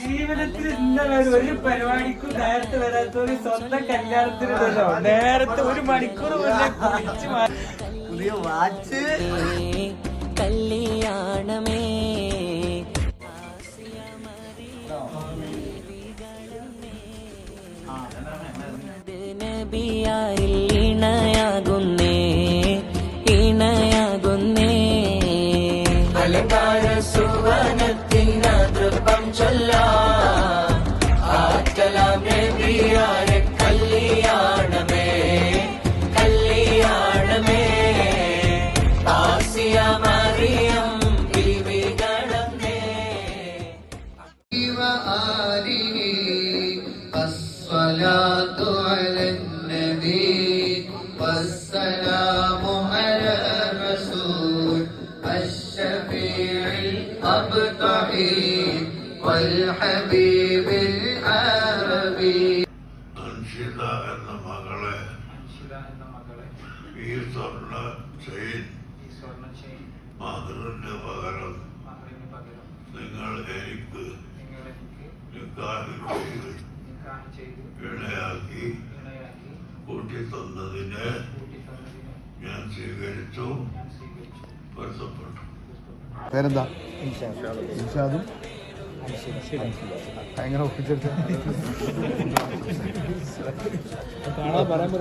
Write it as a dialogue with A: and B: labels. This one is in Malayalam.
A: ജീവിതത്തിൽ ഇന്നലെ ഒരു പരിപാടിക്കും നേരത്തെ വരാത്തൊരു സ്വന്തം കല്യാണത്തിനുണ്ടല്ലോ നേരത്തെ ഒരു മണിക്കൂർ
B: പുതിയ വാച്ച്.
C: കല്യാണമേ. ഇണയാകുന്നേ ഇണയാകുന്നേ. അലങ്കാര സുവനത്തിനതൃപ്പം ചൊല്ലാം
D: الصلاة على النبي والسلام على الرسول الشفيع الأبطحي والحبيب العربي
E: അൻഷിത എന്ന മകളെ ഈ സ്വർണ്ണ ചെയിൻ മധുറിന്റെ പകരം നിങ്ങൾ എനിക്ക് നിക്കാഹ് ചെയ്ത് ഇണയാക്കി കൂട്ടിത്തന്നതിനെ ഞാൻ സ്വീകരിച്ചു. പൊരുത്തപ്പെട്ടു.
F: പേരെന്താ? ഇൻഷാദും. എങ്ങനെ ഒപ്പിച്ചെടുത്ത
C: കല്യാണമേ